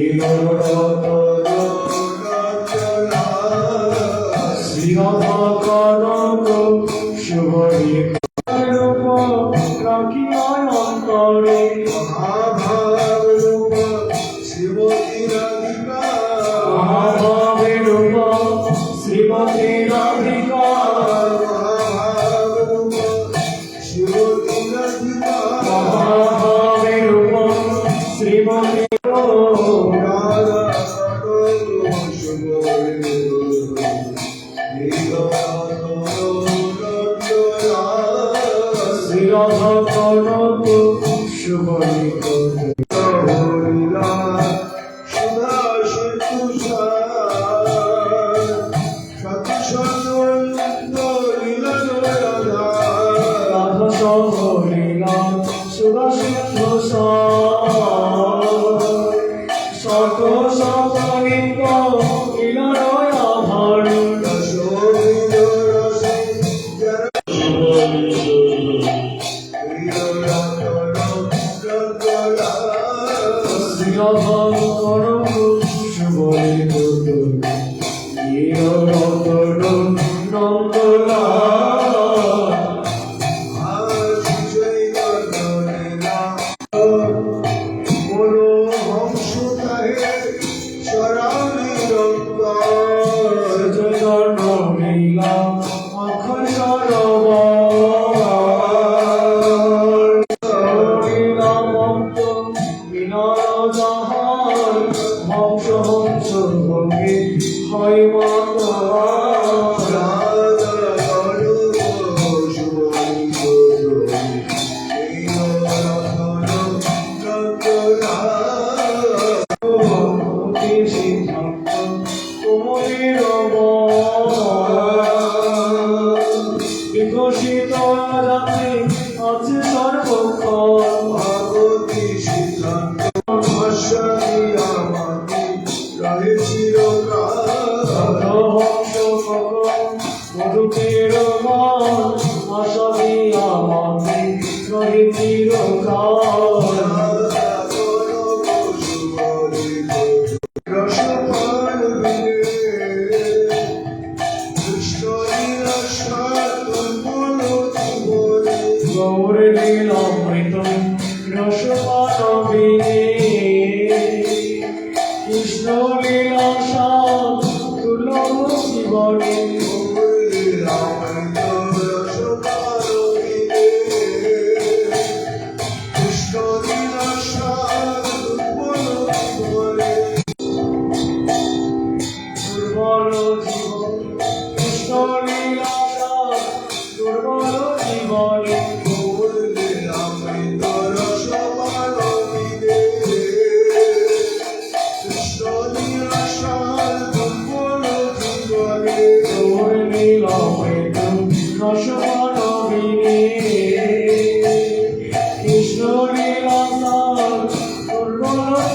ஏழோடோ বিনয় জাহান হংস ভঙ্গে হয় মাতা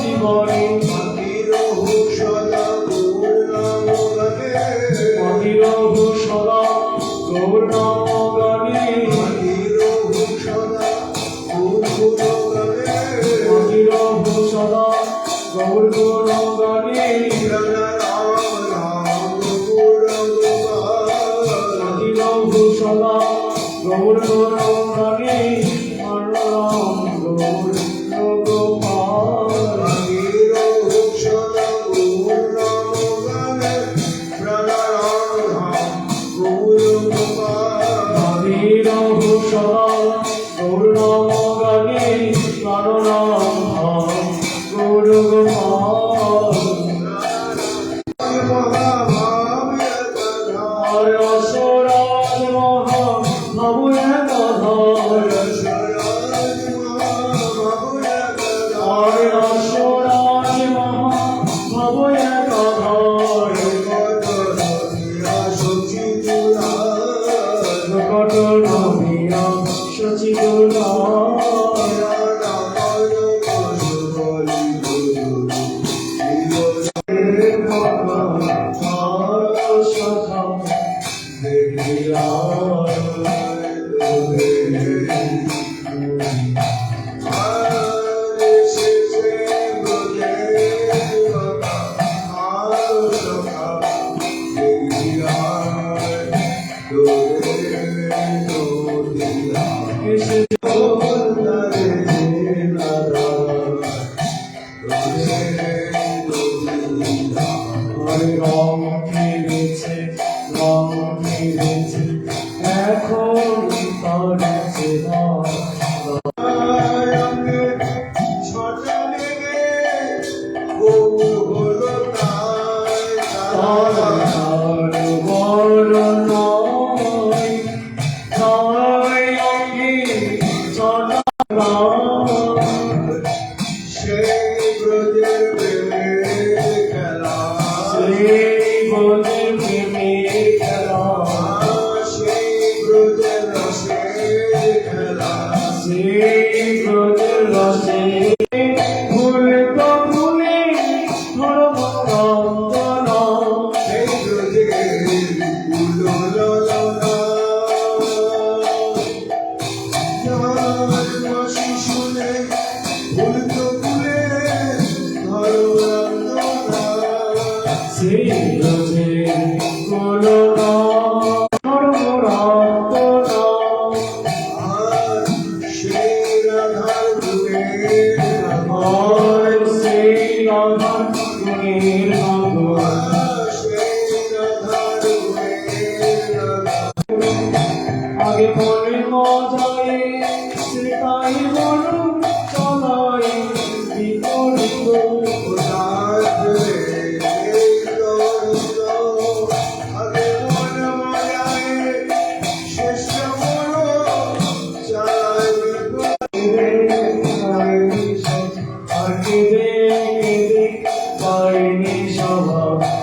জীবনে know হরে রাম Senhor. কেঁদে কেঁদে পাইনি স্বভাব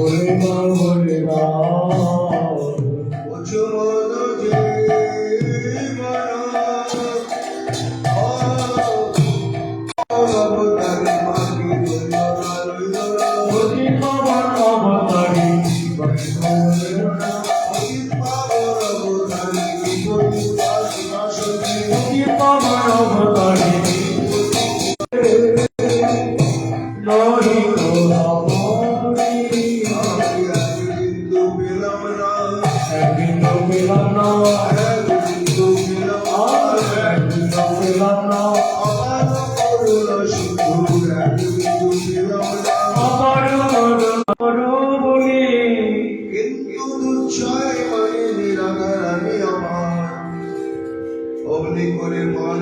우리 마음을 다 করে মান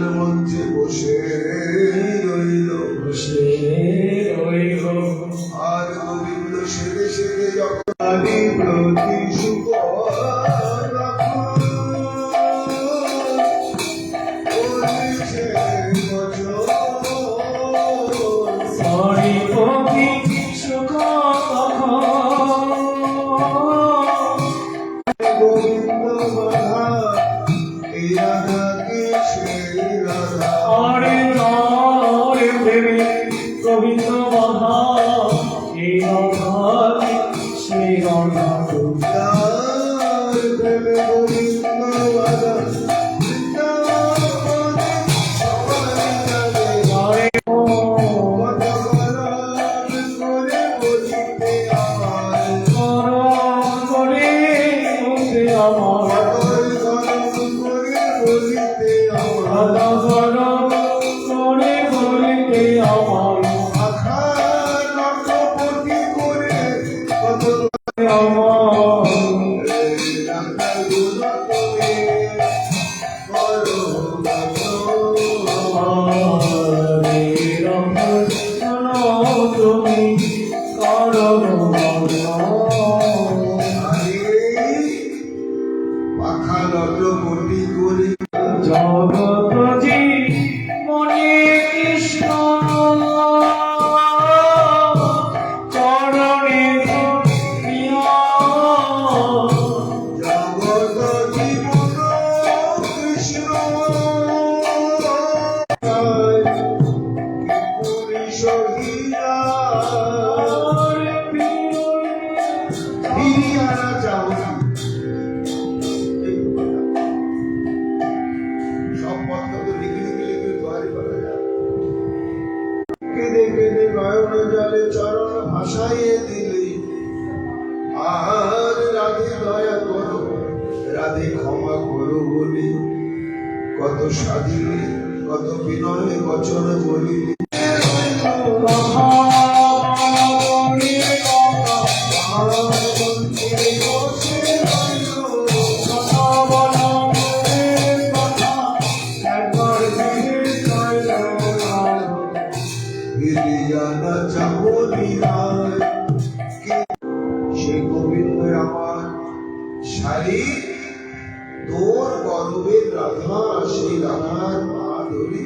সেই রাঙার পা ধরি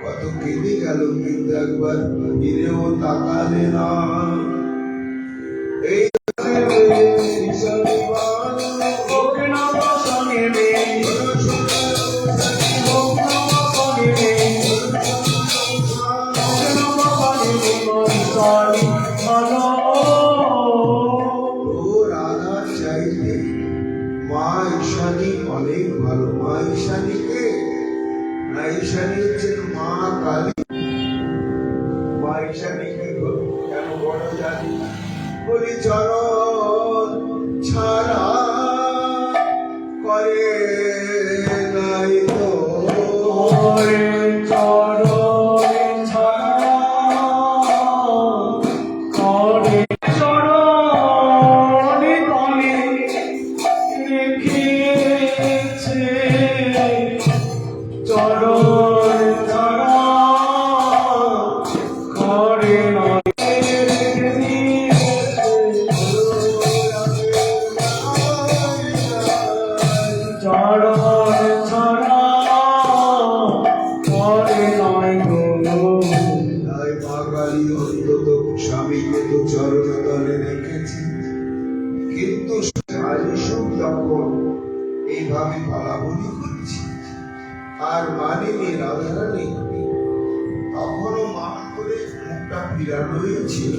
কত কেঁদে গেল কিন্তু একবার ফিরেও তাকালে না। এই ছিল।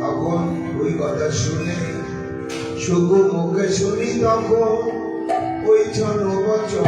তখন ওই কথা শুনে শুধু মুখে শুনি তখন ওই জন বছর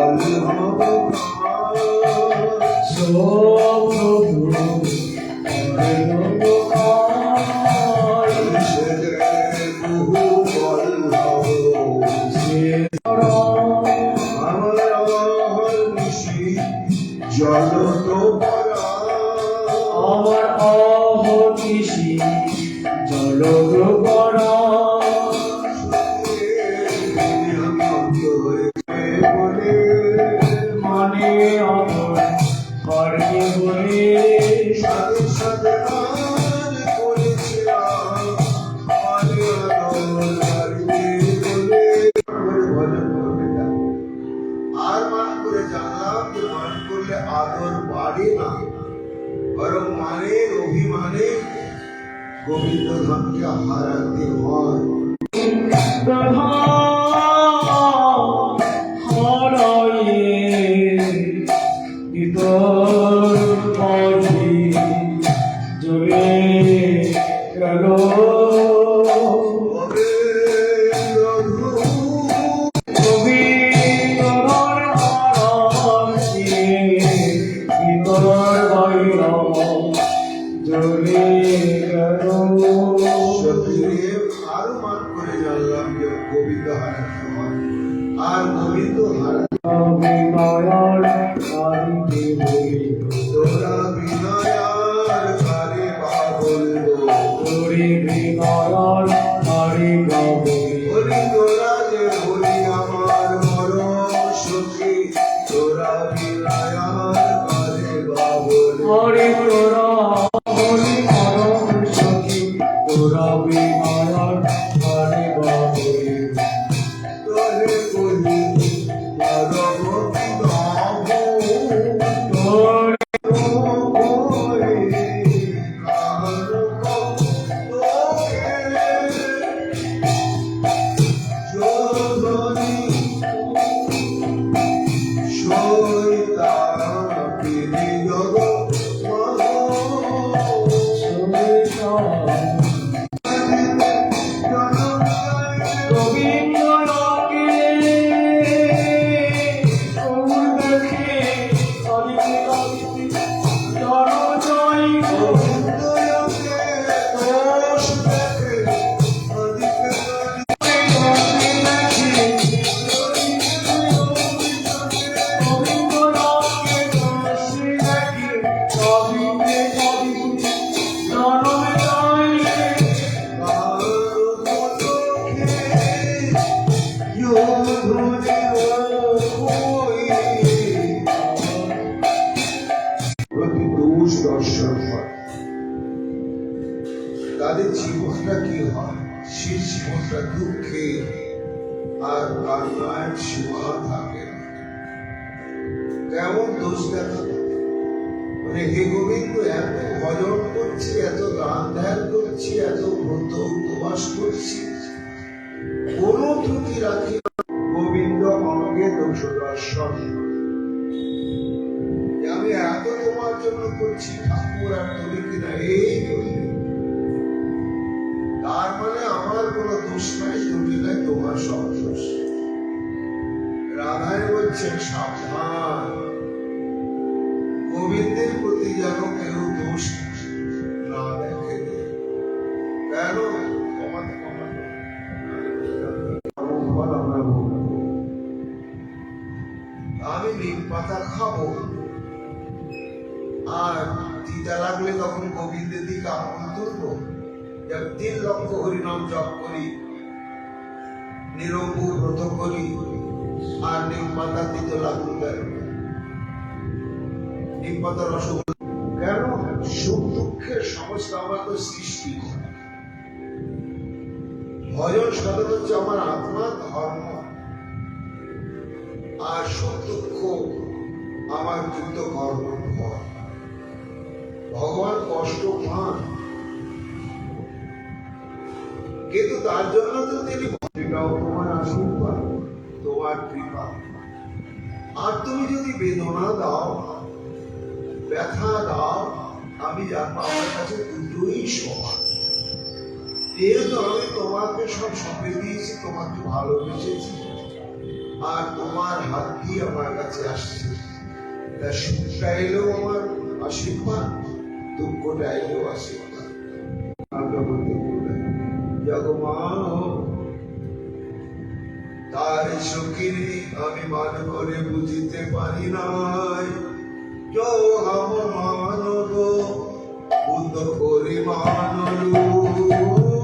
আল্লাহ গোবিন্দ ধামকে হারাতে হয়? হরি আমি এত তোমার জন্য করছি ঠাকুর, আর তুমি কিনা এই তার মানে আমার কোনো দোষ নাই ত্রুটি নাই তোমার সব দোষ। রাধাই বলছেন, সাবধান। গোবিন্দের প্রতি যেন কেউ দোষ পাতা খাব। আর তিতা লাগলে তখন গোবিন্দের দিকে আমল তুলবো তিন লক্ষ হরিনাম জপ করি নিরঙ্গু ব্রত করি, আর নিম পাতা তিতে লাগল কেন নিম পাতা রসগোল্লা কেন? সুখ দুঃখের সমস্ত আমার তো সৃষ্টি ভজন সাধন হচ্ছে আমার আত্মা, ধর্ম। আর সুখ দুঃখ আমার যুক্ত কর্ম ফল। ভগবান কষ্ট পান। কিন্তু তার জন্য তো তিনি তোমার আশীর্বাদ, তোমার কৃপা। আর তুমি যদি বেদনা দাও, ব্যথা দাও, আমি জানব আমার কাছে দুটোই সমান। যেহেতু আমি তোমাকে সব সঁপে দিয়েছি, তোমাকে ভালোবেসেছি। আর তোমার হাত দিয়ে আমার কাছে আসছে। তা সুখটা এলেও আমার আশীর্বাদ দুঃখটা এলেও আশীর্বাদ আমরা বলতে জগমান তার সখিরে আমি মান করে বুঝিতে পারি নাই যোগম মানব বুদ্ধ করি মানলু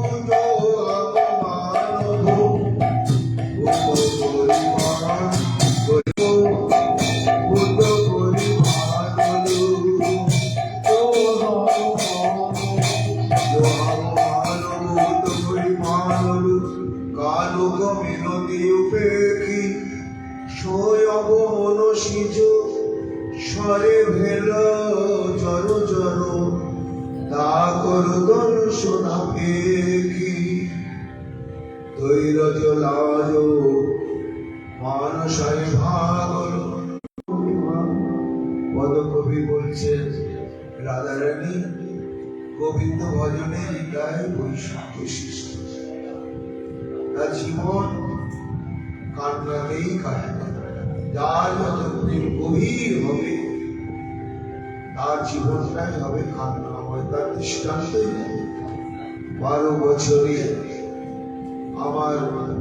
তা কর দর্শন পেখি ধৈর্য লাজ, মানসায় ভাগল। পদকবি বলছেন, রাধারানী, গোবিন্দ ভজনে এটাই বৈশিষ্ট্য সৃষ্টি তার জীবন কান্নাতেই কাটবে যার যতদিন গভীর হবে, তার জীবনটাই হবে কান্নাময় তার দৃষ্টান্তই বারো বছরে আমার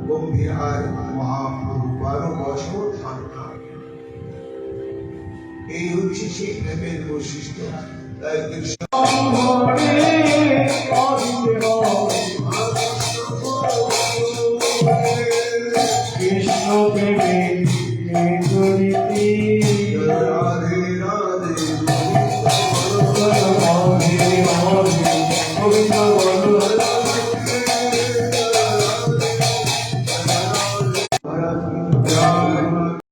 গম্ভীর আয় মহাপ্রভু বারো বছর কান্না এই হচ্ছে সেই প্রেমের বৈশিষ্ট্য তাই কৃষ্ণ